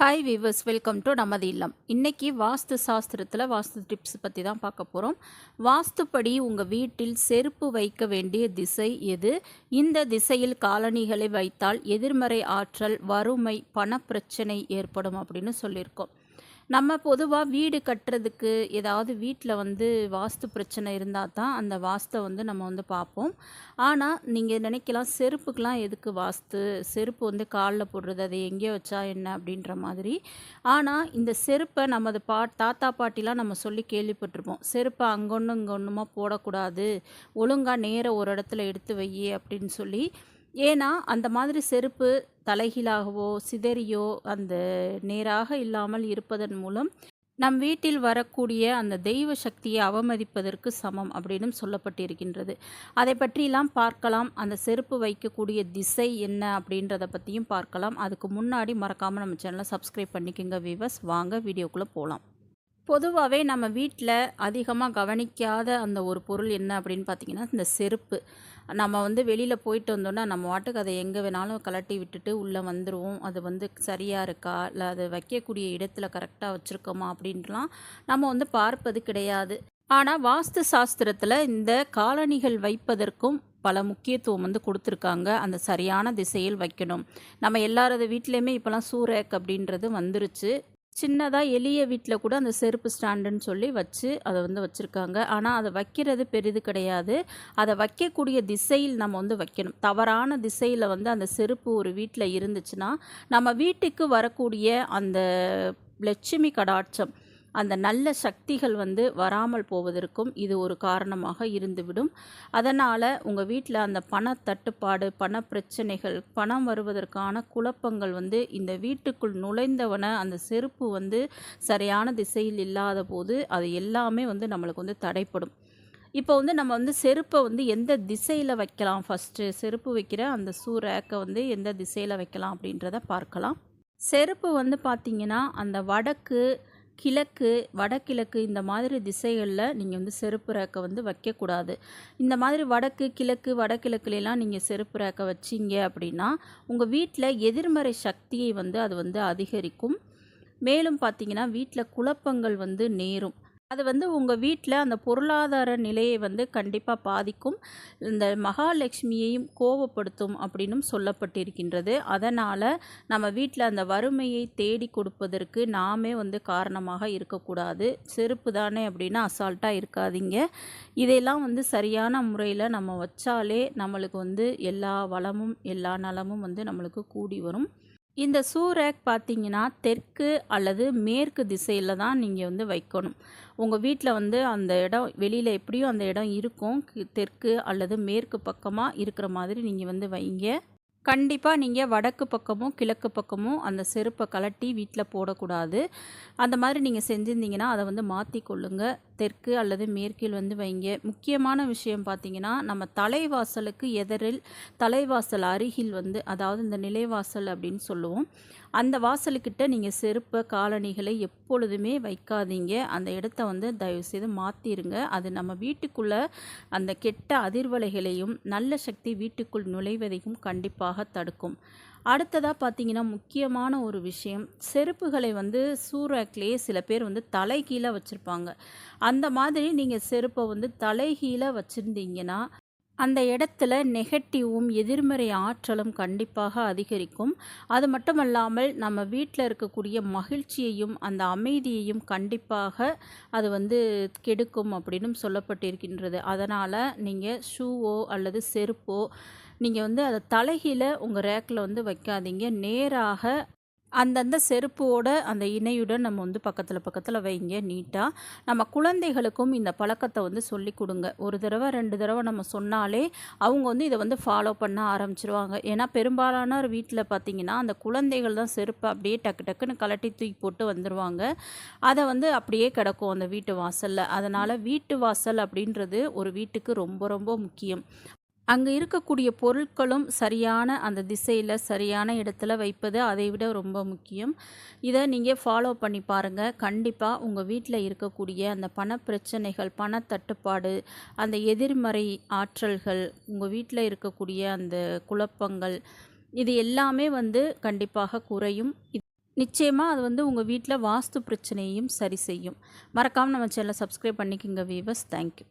Hi viewers welcome to நமது இல்லம். இன்றைக்கி வாஸ்து சாஸ்திரத்தில் வாஸ்து டிப்ஸ் பற்றி தான் பார்க்க போகிறோம் வாஸ்துப்படி உங்கள் வீட்டில் செருப்பு வைக்க வேண்டிய திசை எது? இந்த திசையில் காலணிகளை வைத்தால் எதிர்மறை ஆற்றல் வறுமை பணப்பிரச்சனை ஏற்படும் அப்படின்னு சொல்லியிருக்கோம். நம்ம பொதுவாக வீடு கட்டுறதுக்கு ஏதாவது வீட்டில் வந்து வாஸ்து பிரச்சனை இருந்தால் தான் அந்த வாஸ்தை வந்து நம்ம வந்து பார்ப்போம். ஆனால் நீங்கள் நினைக்கலாம் செருப்புக்கெலாம் எதுக்கு வாஸ்து? செருப்பு வந்து காலில் போடுறது அதை எங்கேயோ வச்சா என்ன அப்படின்ற மாதிரி. ஆனால் இந்த செருப்பை நமது பா தாத்தா பாட்டிலாம் நம்ம சொல்லி கேள்விப்பட்டிருப்போம். செருப்பை அங்கொன்று இங்கே ஒன்றுமா போடக்கூடாது. ஒழுங்காக நேர ஒரு இடத்துல எடுத்து வை அப்படின்னு சொல்லி ஏன்னா அந்த மாதிரி செருப்பு தலைகீழாகவோ சிதறியோ அந்த நேராக இல்லாமல் இருப்பதன் மூலம் நம் வீட்டில் வரக்கூடிய அந்த தெய்வ சக்தியை அவமதிப்பதற்கு சமம் அப்படின்னும் சொல்லப்பட்டிருக்கின்றது. அதை பற்றியெல்லாம் பார்க்கலாம். அந்த செருப்பு வைக்கக்கூடிய திசை என்ன அப்படின்றத பற்றியும் பார்க்கலாம். அதுக்கு முன்னாடி மறக்காமல் நம்ம சேனலை சப்ஸ்கிரைப் பண்ணிக்கோங்க வீவர்ஸ் வாங்க வீடியோக்குள்ளே போகலாம் பொதுவாகவே நம்ம வீட்டில் அதிகமாக கவனிக்காத அந்த ஒரு பொருள் என்ன அப்படின்னு பார்த்தீங்கன்னா இந்த செருப்பு. நம்ம வந்து வெளியில் போயிட்டு வந்தோன்னா நம்ம வாட்டுக்கு அதை எங்கே வேணாலும் கலட்டி விட்டுட்டு உள்ளே வந்துடுவோம் அது வந்து சரியாக இருக்கா? இல்லை அதை வைக்கக்கூடிய இடத்துல கரெக்டாக வச்சுருக்கோமா? அப்படின்ட்டுலாம் நம்ம வந்து பார்ப்பது கிடையாது. ஆனால் வாஸ்து சாஸ்திரத்தில் இந்த காலணிகள் வைப்பதற்கும் பல முக்கியத்துவம் வந்து கொடுத்துருக்காங்க. அந்த சரியான திசையில் வைக்கணும். நம்ம எல்லாரது வீட்லேயுமே இப்போலாம் சூரேக் அப்படின்றது வந்துருச்சு. சின்னதாக எளிய வீட்டில் கூட அந்த செருப்பு ஸ்டாண்டுன்னு சொல்லி வச்சு அதை வந்து வச்சுருக்காங்க. ஆனால் அதை வைக்கிறது பெரிது கிடையாது. அதை வைக்கக்கூடிய திசையில் நம்ம வந்து வைக்கணும். தவறான திசையில் வந்து அந்த செருப்பு ஒரு வீட்டில் இருந்துச்சுன்னா நம்ம வீட்டுக்கு வரக்கூடிய அந்த லட்சுமி கடாட்சம் அந்த நல்ல சக்திகள் வந்து வராமல் போவதற்கும் இது ஒரு காரணமாக இருந்துவிடும். அதனால் உங்கள் வீட்டில் அந்த பண தட்டுப்பாடு பண பிரச்சனைகள் பணம் வருவதற்கான குழப்பங்கள் வந்து இந்த வீட்டுக்குள் நுழைந்தவன அந்த செருப்பு வந்து சரியான திசையில் இல்லாத போது அது எல்லாமே வந்து நம்மளுக்கு வந்து தடைப்படும். இப்போ வந்து நம்ம வந்து செருப்பை வந்து எந்த திசையில் வைக்கலாம் ஃபஸ்ட்டு செருப்பு வைக்கிற அந்த சூ ரேக்கை வந்து எந்த திசையில் வைக்கலாம் அப்படின்றத பார்க்கலாம். செருப்பு வந்து பார்த்திங்கன்னா அந்த வடக்கு கிழக்கு வடகிழக்கு இந்த மாதிரி திசைகளில் நீங்கள் வந்து செருப்பு ரேக்கை வந்து வைக்கக்கூடாது. இந்த மாதிரி வடக்கு கிழக்கு வடகிழக்குலாம் நீங்கள் செருப்பு ரேக்கை வச்சிங்க அப்படின்னா உங்கள் வீட்டில் எதிர்மறை சக்தியை வந்து அது வந்து அதிகரிக்கும். மேலும் பார்த்தீங்கன்னா வீட்டில் குழப்பங்கள் வந்து நேரும். அது வந்து உங்கள் வீட்டில் அந்த பொருளாதார நிலையை வந்து கண்டிப்பாக பாதிக்கும். இந்த மகாலட்சுமியையும் கோபப்படுத்தும் அப்படின்னும் சொல்லப்பட்டிருக்கின்றது. அதனால் நம்ம வீட்டில் அந்த வறுமையை தேடி கொடுப்பதற்கு நாமே வந்து காரணமாக இருக்கக்கூடாது. செருப்பு தானே அப்படின்னா அசால்ட்டாக இருக்காதீங்க. இதையெல்லாம் வந்து சரியான முறையில் நம்ம வச்சாலே நம்மளுக்கு வந்து எல்லா வளமும் எல்லா நலமும் வந்து நம்மளுக்கு கூடி வரும். இந்த சூரேக் பார்த்தீங்கன்னா தெற்கு அல்லது மேற்கு திசையில் தான் நீங்கள் வந்து வைக்கணும். உங்கள் வீட்டில் வந்து அந்த இடம் வெளியில் எப்படியும் அந்த இடம் இருக்கும். தெற்கு அல்லது மேற்கு பக்கமாக இருக்கிற மாதிரி நீங்கள் வந்து வைங்க. கண்டிப்பாக நீங்கள் வடக்கு பக்கமும் கிழக்கு பக்கமும் அந்த செருப்பை கலட்டி வீட்டில் போடக்கூடாது. அந்த மாதிரி நீங்கள் செஞ்சுருந்தீங்கன்னா அதை வந்து மாற்றி கொள்ளுங்கள் தெற்கு அல்லது மேற்கில் வந்து வைங்க. முக்கியமான விஷயம் பார்த்தீங்கன்னா நம்ம தலைவாசலுக்கு எதிரில் தலைவாசல் அருகில் வந்து அதாவது இந்த நிலைவாசல் அப்படின்னு சொல்லுவோம். அந்த வாசலுக்கிட்ட நீங்கள் செருப்பை காலணிகளை எப்பொழுதுமே வைக்காதீங்க. அந்த இடத்த வந்து தயவுசெய்து மாற்றிடுங்க அது நம்ம வீட்டுக்குள்ளே அந்த கெட்ட அதிர்வலைகளையும் நல்ல சக்தி வீட்டுக்குள் நுழைவதையும் கண்டிப்பாக தடுக்கும். அடுத்ததாக பார்த்தீங்கன்னா முக்கியமான ஒரு விஷயம் செருப்புகளை வந்து சூறாக்லேயே சில பேர் வந்து தலைகீழே வச்சுருப்பாங்க. அந்த மாதிரி நீங்கள் செருப்பை வந்து தலைகீழே வச்சுருந்தீங்கன்னா அந்த இடத்துல நெகட்டிவும் எதிர்மறை ஆற்றலும் கண்டிப்பாக அதிகரிக்கும். அது மட்டுமல்லாமல் நம்ம வீட்டில் இருக்கக்கூடிய மகிழ்ச்சியையும் அந்த அமைதியையும் கண்டிப்பாக அது வந்து கெடுக்கும் அப்படின்னு சொல்லப்பட்டிருக்கின்றது. அதனால் நீங்கள் ஷூவோ அல்லது செருப்போ நீங்கள் வந்து அதை தலைகீழ உங்கள் ரேக்கில் வந்து வைக்காதீங்க. நேராக அந்தந்த செருப்போட அந்த இணையுடன் நம்ம வந்து பக்கத்தில் பக்கத்தில் வைங்க நீட்டாக நம்ம குழந்தைகளுக்கும் இந்த பழக்கத்தை வந்து சொல்லி கொடுங்க. ஒரு தடவை ரெண்டு தடவை நம்ம சொன்னாலே அவங்க வந்து இதை வந்து ஃபாலோ பண்ண ஆரம்பிச்சிருவாங்க. ஏன்னா பெரும்பாலான வீட்டில் பார்த்திங்கன்னா அந்த குழந்தைகள் தான் செருப்பை அப்படியே டக்கு டக்குன்னு கலட்டி தூக்கி போட்டு வந்துடுவாங்க அதை வந்து அப்படியே கிடக்கும் அந்த வீட்டு வாசலில். அதனால் வீட்டு வாசல் அப்படின்றது ஒரு வீட்டுக்கு ரொம்ப ரொம்ப முக்கியம். அங்கே இருக்கக்கூடிய பொருட்களும் சரியான அந்த திசையில் சரியான இடத்துல வைப்பது அதை விட ரொம்ப முக்கியம். இதை நீங்கள் ஃபாலோ பண்ணி பாருங்கள் கண்டிப்பாக உங்கள் வீட்டில் இருக்கக்கூடிய அந்த பண பிரச்சனைகள் பண தட்டுப்பாடு அந்த எதிர்மறை ஆற்றல்கள் உங்கள் வீட்டில் இருக்கக்கூடிய அந்த குழப்பங்கள் இது எல்லாமே வந்து கண்டிப்பாக குறையும். நிச்சயமாக அது வந்து உங்கள் வீட்டில் வாஸ்து பிரச்சனையையும் சரி செய்யும். மறக்காமல் நம்ம சேனலை சப்ஸ்கிரைப் பண்ணிக்கோங்க வீவர்ஸ் தேங்க்யூ